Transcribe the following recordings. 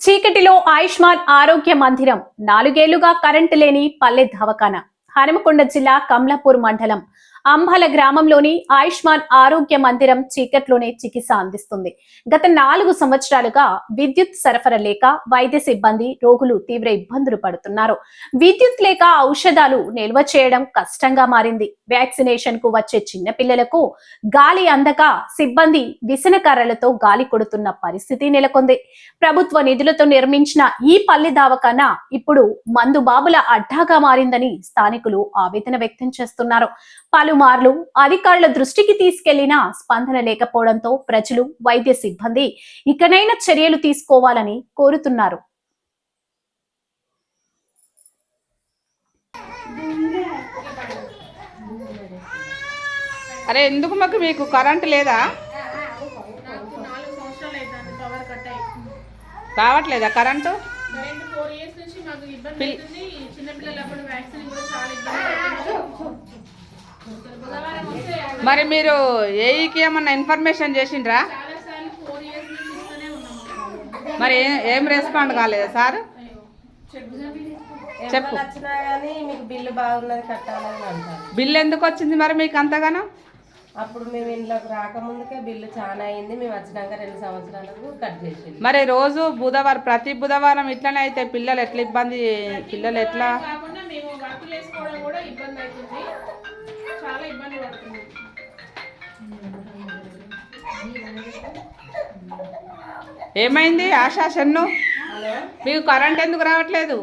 చీకటిలో ఆయుష్మాన్ ఆరోగ్య మందిరం. నాలుగేళ్ళుగా కరెంటు లేని పల్లె దవాఖాన. హనుమకొండ జిల్లా కమలాపూర్ మండలం. అంబాల గ్రామంలోని ఆయుష్మాన్ ఆరోగ్య మందిరం చీకట్లోనే చికిత్స అందిస్తుంది. గత నాలుగు సంవత్సరాలుగా విద్యుత్ సరఫరా లేక వైద్య సిబ్బంది రోగులు తీవ్ర ఇబ్బందులు పడుతున్నారు. విద్యుత్ లేక ఔషధాలు నిల్వ చేయడం కష్టంగా మారింది. వ్యాక్సినేషన్కు వచ్చే చిన్న పిల్లలకు గాలి అందక సిబ్బంది విసనకర్రలతో గాలి కొడుతున్న పరిస్థితి నెలకొంది. ప్రభుత్వ నిధులతో నిర్మించిన ఈ పల్లె దవాఖాన ఇప్పుడు మందు బాబుల అడ్డాగా మారిందని స్థానికులు ఆవేదన వ్యక్తం చేస్తున్నారు. పలుమార్లు అధికారుల దృష్టికి తీసుకెళ్ళినా స్పందన లేకపోవడంతో ప్రజలు వైద్య సిబ్బంది ఇకనైనా చర్యలు తీసుకోవాలని కోరుతున్నారు. అరే ఎందుకు మాకు మీకు కరెంట్ లేదా? నాకు నాలుగు సంవత్సరాలు అవుతుంది పవర్ కట్ అయ్యి రావట్లేదా కరెంటు? కరెంట్ ఫోర్ ఇయర్స్ నుంచి మాకు ఇబ్బంది అవుతుంది. చిన్నపిల్లలు వ్యాక్సిన్ కూడా చాలా ఇబ్బంది మరి మీరు ఏఈకి ఏమన్నా ఇన్ఫర్మేషన్ చేసిండ్రా? మరి ఏ- ఏం రెస్పాండ్ కాలేదా సార్? చెప్పు. బిల్లు బాగున్నది కట్టాలని అంటారు బిల్ ఎందుకు వచ్చింది మరి మీకు అంతగానో? అప్పుడు మేము ఇంట్లోకి రాకముందుకే బిల్లు చాలా అయింది. మేము వచ్చినాక రెండు సంవత్సరాలకు కట్ చేసింది మరి రోజు బుధవారం ప్రతి బుధవారం ఇట్లనే అయితే పిల్లలు ఎట్లా ఇబ్బంది పిల్లలు ఎట్లా? చాలా ఇబ్బంది పడుతుంది. ఏమైంది ఆశా షన్ను మీకు కరెంట్ ఎందుకు రావట్లేదు.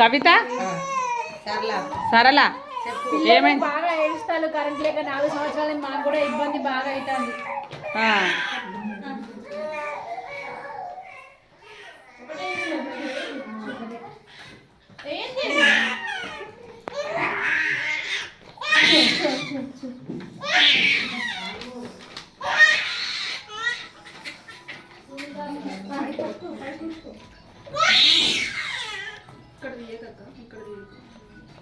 కవిత? సర్లా సరళ. ఏమైంది? బాగా ఏడుస్తాను కరెంట్ లేక నాలుగు సంవత్సరాలు మాకు కూడా ఇబ్బంది బాగా అవుతుంది.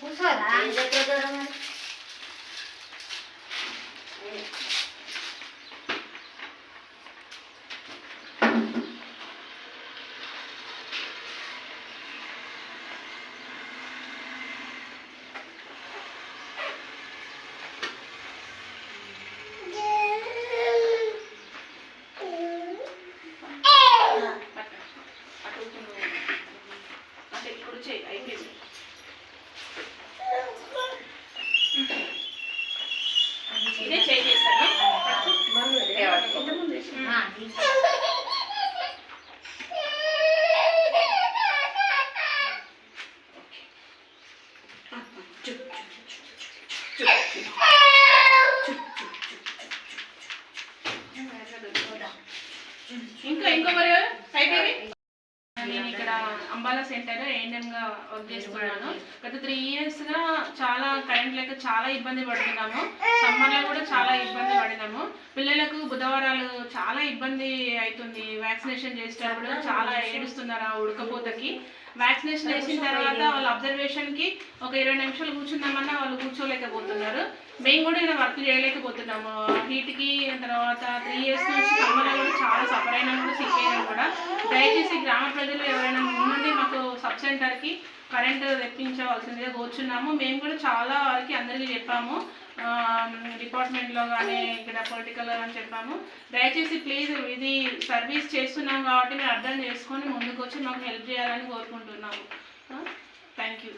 Pues ahora. ఇంకా ఇంకొకరు అయిపోయి నేను ఇక్కడ అంబాలా సెంటర్గా వర్క్ చేస్తున్నాను. గత త్రీ ఇయర్స్గా చాలా కరెంట్ లేక చాలా ఇబ్బంది పడుతున్నాము. సమ్మర్లో కూడా చాలా ఇబ్బంది పడినాము. పిల్లలకు బుధవారాలు చాలా ఇబ్బంది అవుతుంది వ్యాక్సినేషన్ చేసేటప్పుడు చాలా ఏడుస్తున్నారు ఆ ఉడకపోతకి వ్యాక్సినేషన్ వేసిన తర్వాత వాళ్ళ అబ్జర్వేషన్కి ఒక ఇరవై నిమిషాలు కూర్చుందామన్నా వాళ్ళు కూర్చోలేకపోతున్నారు. మేము కూడా ఇలా వర్క్ చేయలేకపోతున్నాము. హీట్కి తర్వాత త్రీ ఇయర్స్ నుంచి సమ్మర్ కూడా చాలా సఫర్ అయినా కూడా సిక్ అయినా కూడా. దయచేసి గ్రామ ప్రజలు ఎవరైనా ముందుండి మాకు సబ్ సెంటర్కి కరెంట్ తెప్పించవలసిందిగా కూర్చున్నాము. మేము కూడా చాలా వరకు అందరికీ చెప్పాము. డిపార్ట్మెంట్లో కానీ ఇక్కడ పొలిటికల్ అని చెప్పాము. దయచేసి ప్లీజ్ ఇది సర్వీస్ చేస్తున్నాం కాబట్టి మీరు అర్థం చేసుకొని ముందుకు వచ్చి మాకు హెల్ప్ చేయాలని కోరుకుంటున్నాము. Thank you